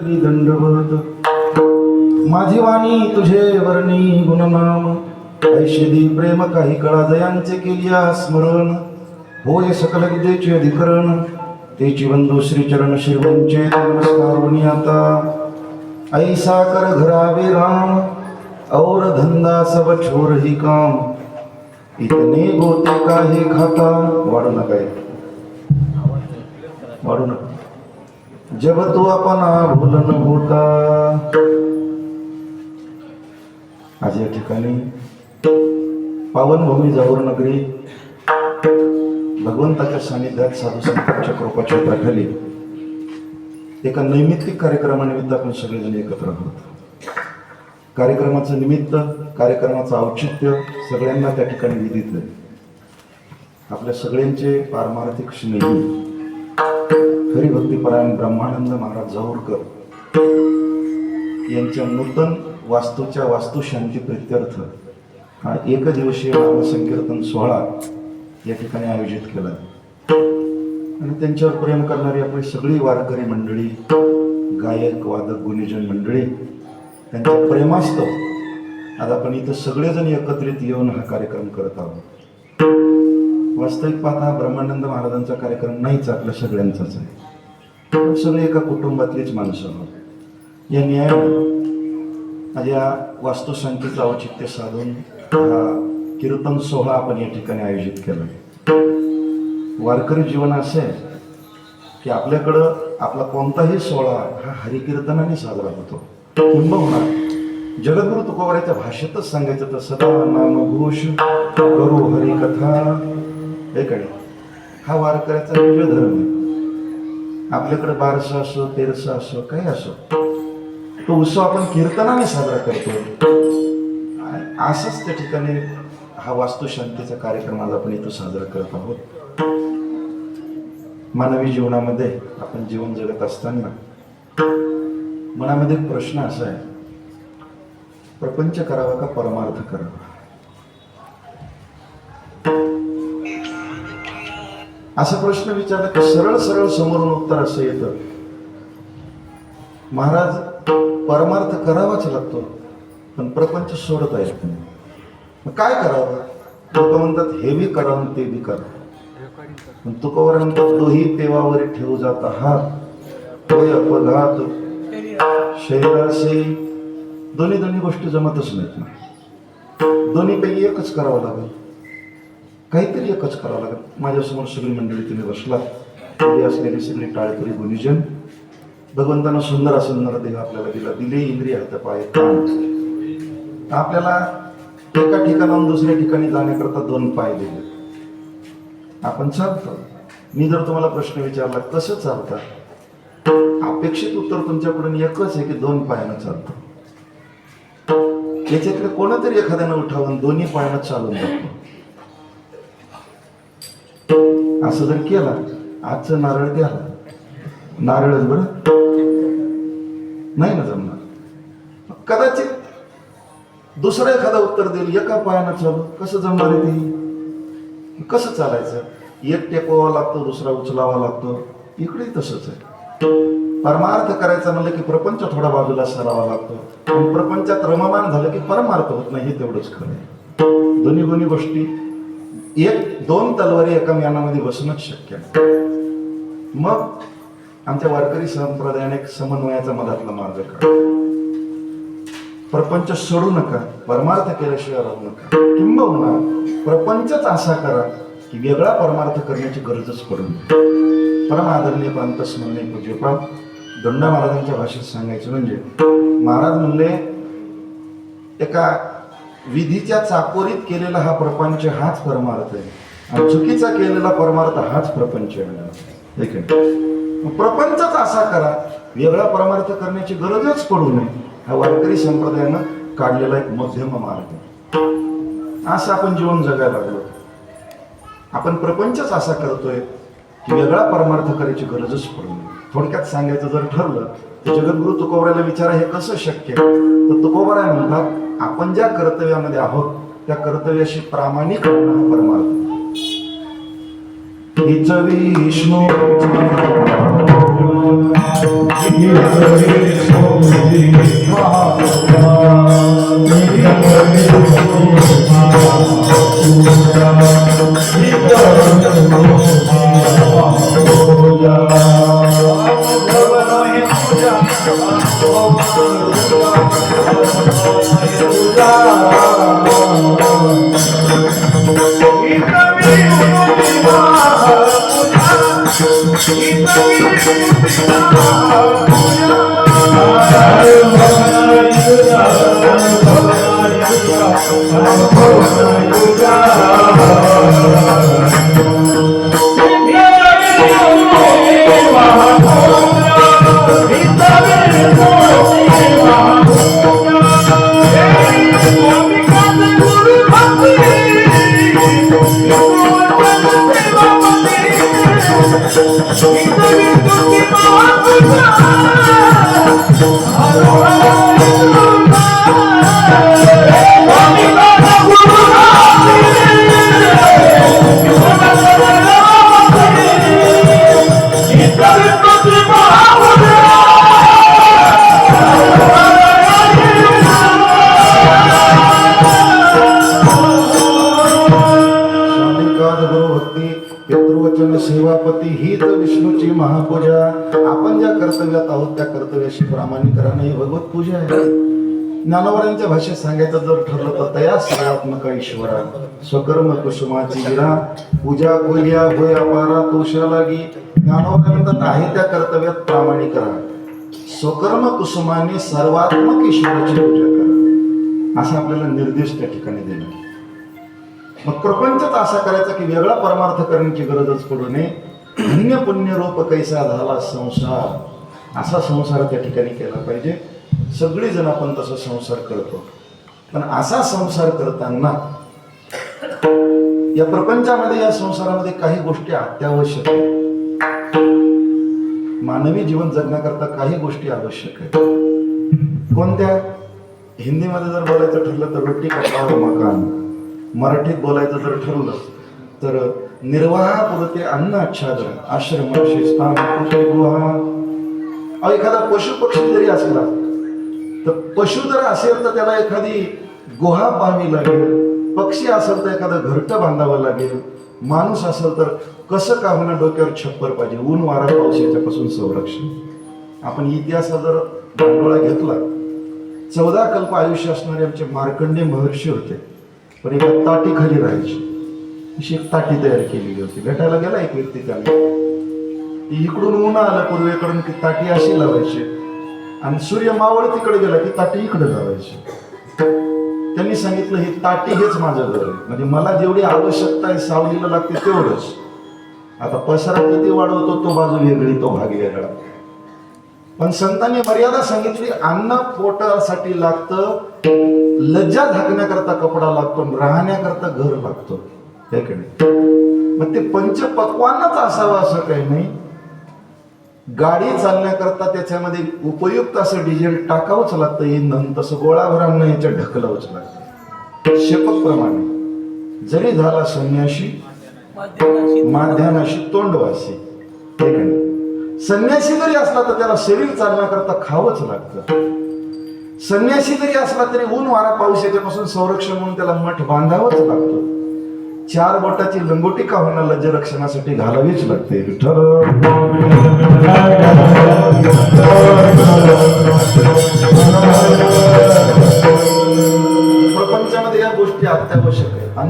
दंडवत। माझी वाणी तुझे वर्णी गुणनाम ऐशिदी प्रेम काही कळा जयांचे केलिया स्मरण. होय सकल विद्येचे अधिकरण तेची बंधू श्रीचरण शिवंचे नमस्कार आता. ऐसा कर घरावे राम और धंदा सब छोर ही काम. इतने गोते का हे खाता? वाढू नका वाढू नका. जब तू अपना भूलन होता। आज या ठिकाणी पावनभूमी जाऊर नगरी भगवंताच्या सानिध्यात साधू संतांच्या कृपा क्षेत्राखाली एका नैमित्तिक कार्यक्रमानिमित्त आपण सगळेजण एकत्र आहोत. कार्यक्रमाचं निमित्त कार्यक्रमाचं औचित्य सगळ्यांना त्या ठिकाणी विदित आहे आपल्या सगळ्यांचे पारमार्थिक स्नेही हरिभक्तीपरायण ब्रह्मानंद महाराज जाऊरकर यांच्या नूतन वास्तूच्या वास्तुशांती प्रित्यर्थ हा एकदिवसीय नामसंकीर्तन सोहळा या ठिकाणी आयोजित केला. आणि त्यांच्यावर प्रेम करणारी आपली सगळी वारकरी मंडळी गायक वादक गुणीजन मंडळी त्यांच्या प्रेमास्तव आज आपण इथं सगळेजण एकत्रित येऊन हा कार्यक्रम करत आहोत. वास्तविक पाहता ब्रह्मानंद महाराजांचा कार्यक्रम नाहीच आपल्या सगळ्यांचाच आहे. तो सगळे एका कुटुंबातलीच माणसं आहोत. या न्याय या वास्तुसंख्येचं औचित्य साधून हा कीर्तन सोहळा आपण या ठिकाणी आयोजित केला. वारकरी जीवन असे आहे की आपल्याकडं आपला कोणताही सोहळा हा हरिकीर्तनाने साजरा होतो. किंबहुना जगद्गुरु तुकोबाराच्या भाषेतच सांगायचं तर सदा नामघोष करू हरिकथा. हे हा वारकऱ्याचा निज धर्म आहे. आपल्याकडे बारसं असो तेरसं असो काही असो. तो उत्सव आपण कीर्तनाने साजरा करतो. असंच त्या ठिकाणी हा वास्तुशांतीचा कार्यक्रम आज आपण इथं साजरा करत आहोत. मानवी जीवनामध्ये आपण जीवन जगत असताना मनामध्ये एक प्रश्न असा आहे. प्रपंच करावा का परमार्थ करावा? असा प्रश्न विचारला की सरळ सरळ समोरून उत्तर असं येतं. महाराज परमार्थ करावाच लागतो पण प्रपंच सोडता येत नाही मग काय करावं? लोक म्हणतात हे बी करा ते बी करा. पण तुकोवर म्हणतात दोही पेवावर ठेवू जाता हात होय अपघात शरीराशी दोन्ही दोन्ही गोष्टी जमतच नाहीत ना. दोन्हीपैकी एकच करावं लागेल. काहीतरी एकच करावं लागेल. माझ्यासमोर सगळी मंडळी तुम्ही बसला उभी असलेली सगळी टाळकरी गुणीजन. भगवंतानं सुंदर असं नरदेह आपल्याला दिला. दिले इंद्रिय हात पाय आपल्याला एका ठिकाणाहून दुसऱ्या ठिकाणी जाण्याकरता दोन पाय दिले. आपण चालतो. मी जर तुम्हाला प्रश्न विचारला कसं चालतं? अपेक्षित उत्तर तुमच्याकडून एकच आहे की दोन पायानं चालतो. याच्यातलं कोणातरी एखाद्यानं उठावून दोन्ही पायानं चालून जातो असं जर केला आजचं नारळ द्या नारळच बरं. नाही ना जमणार. कदाचित दुसरं एखादं उत्तर देईल एका पायानं चालू. कसं जमणार आहे ते? कसं चालायचं? एक टेकवावा लागतो दुसरा उचलावा लागतो. इकडे तसंच आहे. परमार्थ करायचा म्हणलं की प्रपंच थोडा बाजूला सरावा लागतो. प्रपंचात रममान झालं की परमार्थ होत नाही हे तेवढंच खरं आहे. दोन्ही दोन्ही गोष्टी एक दोन तलवारी एका यानामध्ये बसूनच शक्य मग आमच्या वारकरी संप्रदायाने समन्वयाचा मधातला मार्ग प्रपंच सोडू नका परमार्थ केल्याशिवाय राहू नका. किंबहुना प्रपंचच असा करा की वेगळा परमार्थ करण्याची गरजच पडू नये. परम आदरणीय प्रांत स्मरणे पूज्यपाल दंडा महाराजांच्या भाषेत सांगायचं म्हणजे महाराज म्हणले एका विधीच्या चाकोरीत केलेला हा प्रपंच हाच परमार्थ आहे. आणि चुकीचा केलेला परमार्थ हाच प्रपंच आहे प्रपंचच असा करा. वेगळा परमार्थ करण्याची गरजच पडू नये. हा वारकरी संप्रदायानं काढलेला एक मध्यम मार्ग असं आपण जीवन जगायला लागलो. आपण प्रपंचच असा करतोय की वेगळा परमार्थ करायची गरजच पडू नये. थोडक्यात सांगायचं जर ठरलं तर जगद्गुरु तुकोबराला विचारा हे कसं शक्य? तर तुकोबरा म्हणतात आपण ज्या कर्तव्यामध्ये आहोत त्या कर्तव्याशी प्रामाणिक होणं हा परमार्थ हीच विष्णू. Thank you. ज्ञानवरांच्या भाषेत सांगायचं जर ठरलं तर तया सर्वात्मक ईश्वरा स्वकर्म कुसुमाची गिरा पूजा बोलिया होय वारा तोषा लागी. ज्ञानवरानंतर आहे त्या कर्तव्यात प्रामाणिक राहा स्वकर्म कुसुमाने सर्वात्मक ईश्वराची पूजा करा. असा आपल्याला निर्देश त्या ठिकाणी दिला. मग प्रपंचच असा करायचा की वेगळा परमार्थ करण्याची गरजच पडू नये. धन्य पुण्य रूप कैसा झाला संसार? असा संसार त्या ठिकाणी केला पाहिजे. सगळेजण आपण तसा संसार करतो. पण असा संसार करताना या प्रपंचामध्ये या संसारामध्ये काही गोष्टी अत्यावश्यक आहेत. मानवी जीवन जगण्याकरता काही गोष्टी आवश्यक आहेत. कोणत्या? हिंदीमध्ये जर बोलायचं ठरलं तर रोटी कपडा व मकान. मराठीत बोलायचं जर ठरलं तर निर्वाहापुरते अन्न आच्छादन आश्रम शिस्तान गुहा. एखादा पशु पक्षी जरी असला तर पशु जर असेल तर त्याला एखादी गुहा पाहावी लागेल पक्षी असेल तर एखादं घरटं बांधावं लागेल माणूस असेल तर कसं का होणार डोक्यावर छप्पर पाहिजे? ऊन वारा पाऊस याच्यापासून संरक्षण. आपण इतिहासा जर भांडोळा घेतला चौदा कल्प आयुष्य असणारे आमचे मार्कंडे महर्षी होते पण एका ताटी खाली राहायची. अशी एक ताटी तयार केलेली होती. भेटायला गेला एक व्यक्ती त्याला. इकडून ऊन आलं पूर्वेकडून ती ताटी अशी लावायची. आणि सूर्य मावळ तिकडे गेला की ताटी इकडे लावायची. त्यांनी सांगितलं हे ताटी हेच माझं घर आहे. म्हणजे मला जेवढी आवश्यकता आहे सावलीला लागते तेवढंच. आता पसरा किती वाढवतो तो बाजू वेगळी तो भाग वेगळा. पण संतांनी मर्यादा सांगितली अन्न पोटासाठी लागतं लज्जा झाकण्याकरता कपडा लागतो राहण्याकरता घर लागतो. त्याकडे मग ते पंचपक्वानच असावं असं काही नाही. गाडी चालण्याकरता त्याच्यामध्ये उपयुक्त असं डिझेल टाकावंच लागतं इंधन तसं गोळाभरांना याच्यात ढकलावंच लागतं. शपथप्रमाणे जरी झाला संन्याशी माध्यानाशी तोंडवासी संन्यासी जरी असला तर त्याला शरीर चालण्याकरता खावंच लागतं. संन्यासी जरी असला तरी ऊन वारा पाऊस याच्यापासून संरक्षण म्हणून त्याला मठ बांधावंच लागतं. चार बोटाची लंगोटी का होणार लज्ज रक्षणासाठी घालावीच लागते विठ्ठल. प्रपंचामध्ये या गोष्टी अत्यावश्यक आहेत.